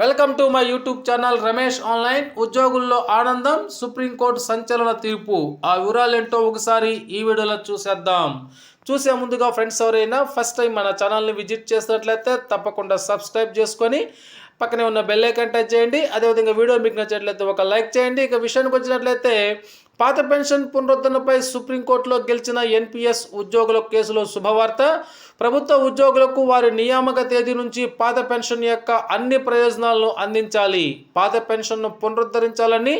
Welcome to my YouTube channel Ramesh online. ఉద్యోగుల్లో ఆనందం supreme court సంచలన తీర్పు. ఆ వివరాలు ఏంటో ఒకసారి ఈ వీడియోలో చూసేద్దాం. చూసే ముందుగా ఫ్రెండ్స్ ఎవరైనా ఫస్ట్ టైం మన ఛానల్ని విజిట్ చేసినట్లయితే తప్పకుండా సబ్స్క్రైబ్ చేసుకొని పక్కనే ఉన్న బెల్ ఐకాన్ టచ్ చేయండి. అదేవిధంగా వీడియో మీకు నచ్చినట్లయితే ఒక లైక్ చేయండి. ఇక విషయానికి వచ్చినట్లయితే పాత పెన్షన్ పునరుద్ధరణపై సుప్రీంకోర్టులో గెలిచిన ఎన్పిఎస్ ఉద్యోగుల కేసులో శుభవార్త. ప్రభుత్వ ఉద్యోగులకు వారి నియామక తేదీ నుంచి పాత పెన్షన్ యొక్క అన్ని ప్రయోజనాలను అందించాలి. పాత పెన్షన్ను పునరుద్ధరించాలని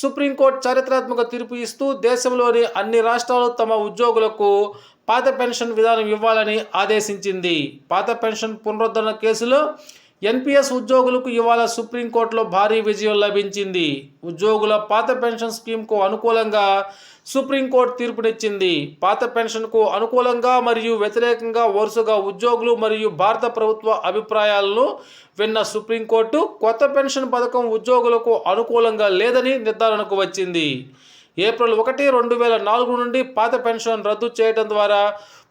సుప్రీంకోర్టు చారిత్రాత్మక తీర్పు ఇస్తూ దేశంలోని అన్ని రాష్ట్రాలు తమ ఉద్యోగులకు పాత పెన్షన్ విధానం ఇవ్వాలని ఆదేశించింది. పాత పెన్షన్ పునరుద్ధరణ కేసులో ఎన్పిఎస్ ఉద్యోగులకు ఇవాళ సుప్రీంకోర్టులో భారీ విజయం లభించింది. ఉద్యోగుల పాత పెన్షన్ స్కీమ్కు అనుకూలంగా సుప్రీంకోర్టు తీర్పునిచ్చింది. పాత పెన్షన్కు అనుకూలంగా మరియు వ్యతిరేకంగా వరుసగా ఉద్యోగులు మరియు భారత ప్రభుత్వ అభిప్రాయాలను విన్న సుప్రీంకోర్టు కొత్త పెన్షన్ పథకం ఉద్యోగులకు అనుకూలంగా లేదని నిర్ధారణకు వచ్చింది. ఏప్రిల్ ఒకటి రెండు వేల నాలుగు నుండి పాత పెన్షన్ రద్దు చేయడం ద్వారా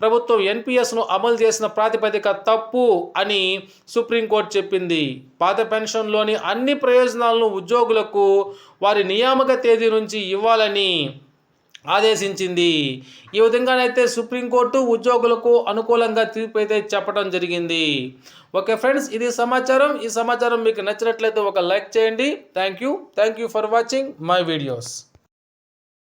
ప్రభుత్వం ఎన్పిఎస్ను అమలు చేసిన ప్రాతిపదిక తప్పు అని సుప్రీంకోర్టు చెప్పింది. పాత పెన్షన్లోని అన్ని ప్రయోజనాలను ఉద్యోగులకు వారి నియామక తేదీ నుంచి ఇవ్వాలని ఆదేశించింది. ఈ విధంగానైతే సుప్రీంకోర్టు ఉద్యోగులకు అనుకూలంగా తీర్పు అయితే చెప్పడం జరిగింది. ఓకే ఫ్రెండ్స్ ఇది సమాచారం. ఈ సమాచారం మీకు నచ్చినట్లయితే ఒక లైక్ చేయండి. Thank you. Thank you for watching my videos.